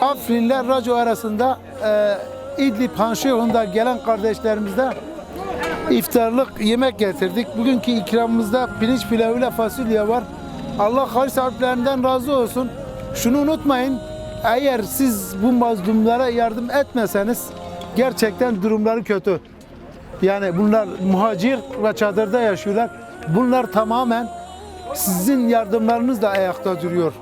Afrin'le Raco arasında e, İdlib Hanşı yolunda gelen kardeşlerimize iftarlık yemek getirdik. Bugünkü ikramımızda pirinç pilavıyla fasulye var. Allah hal sahiplerinden razı olsun. Şunu unutmayın. Eğer siz bu mazlumlara yardım etmeseniz gerçekten durumları kötü. Yani bunlar muhacir ve çadırda yaşıyorlar. Bunlar tamamen sizin yardımlarınızla ayakta duruyor.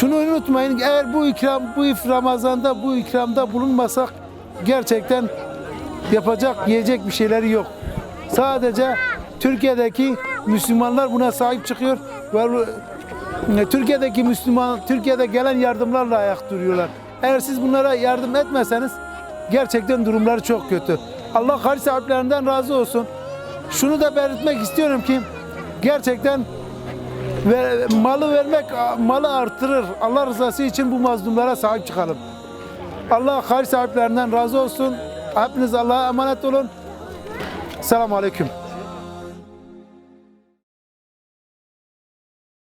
Şunu unutmayın eğer bu ikram bu Ramazan'da bu ikramda bulunmasak gerçekten yapacak yiyecek bir şeyleri yok. Sadece Türkiye'deki Müslümanlar buna sahip çıkıyor ve bu- Türkiye'deki Müslüman Türkiye'de gelen yardımlarla ayak duruyorlar. Eğer siz bunlara yardım etmeseniz gerçekten durumları çok kötü. Allah hal sahiplerinden razı olsun. Şunu da belirtmek istiyorum ki gerçekten ve malı vermek malı artırır. Allah rızası için bu mazlumlara sahip çıkalım. Allah hal sahiplerinden razı olsun. Hepiniz Allah'a emanet olun. Selamun Aleyküm.